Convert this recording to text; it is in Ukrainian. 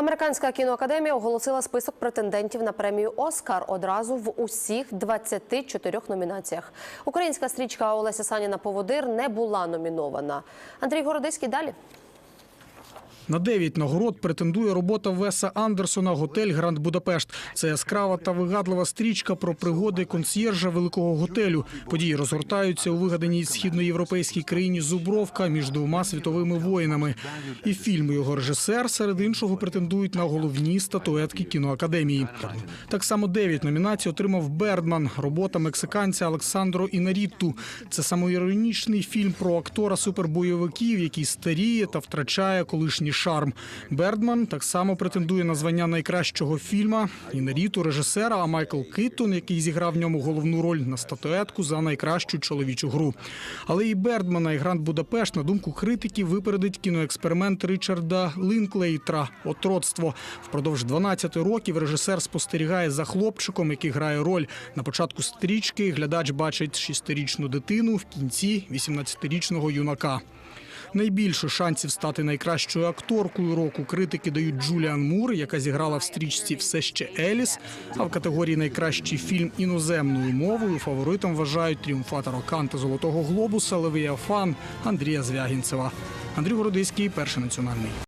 Американська кіноакадемія оголосила список претендентів на премію Оскар одразу в усіх 24 номінаціях. Українська стрічка Олеся Саніна Поводир не була номінована. Андрій Городиський далі. На дев'ять нагород претендує робота Веса Андерсона Готель Гранд Будапешт. Це яскрава та вигадлива стрічка про пригоди консьєржа великого готелю. Події розгортаються у вигаданій східноєвропейській країні Зубровка між двома світовими воїнами. І фільм його режисер серед іншого претендують на головні статуетки кіноакадемії. Так само дев'ять номінацій отримав Бердман, робота мексиканця Олександро Інарітту. Це самоіронічний фільм про актора супербойовиків, який старіє та втрачає колишній шарм. Бердман так само претендує на звання найкращого фільма. Інаріту режисера, а Майкл Киттон, який зіграв в ньому головну роль на статуетку за найкращу чоловічу гру. Але і Бердмана, і Гранд Будапешт, на думку критиків, випередить кіноексперимент Ричарда Лінклейтра Отродство. Впродовж 12 років режисер спостерігає за хлопчиком, який грає роль. На початку стрічки глядач бачить шестирічну дитину, в кінці 18-річного юнака. Найбільше шансів стати найкращою акторкою року критики дають Джуліан Мур, яка зіграла в стрічці Все ще Еліс. А в категорії найкращий фільм іноземною мовою фаворитом вважають тріумфатора Канта Золотого Глобуса Левіафан Андрія Звягінцева. Андрій Городиський, перший національний.